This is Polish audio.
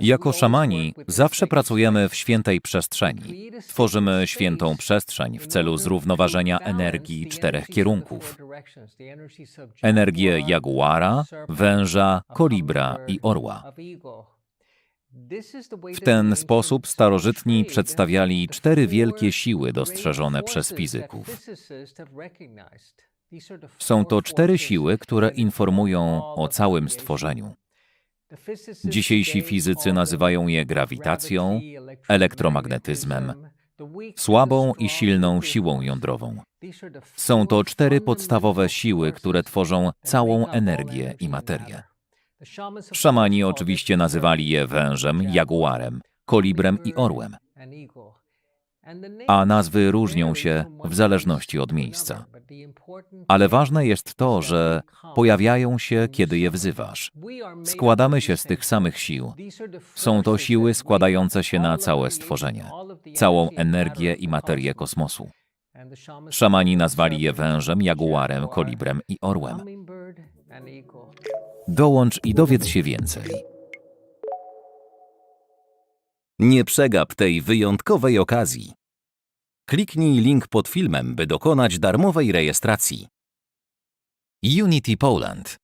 Jako szamani zawsze pracujemy w świętej przestrzeni. Tworzymy świętą przestrzeń w celu zrównoważenia energii czterech kierunków. Energię jaguara, węża, kolibra i orła. W ten sposób starożytni przedstawiali cztery wielkie siły dostrzeżone przez fizyków. Są to cztery siły, które informują o całym stworzeniu. Dzisiejsi fizycy nazywają je grawitacją, elektromagnetyzmem, słabą i silną siłą jądrową. Są to cztery podstawowe siły, które tworzą całą energię i materię. Szamani oczywiście nazywali je wężem, jaguarem, kolibrem i orłem, a nazwy różnią się w zależności od miejsca. Ale ważne jest to, że pojawiają się, kiedy je wzywasz. Składamy się z tych samych sił. Są to siły składające się na całe stworzenie, całą energię i materię kosmosu. Szamani nazwali je wężem, jaguarem, kolibrem i orłem. Dołącz i dowiedz się więcej. Nie przegap tej wyjątkowej okazji. Kliknij link pod filmem, by dokonać darmowej rejestracji. Unity Poland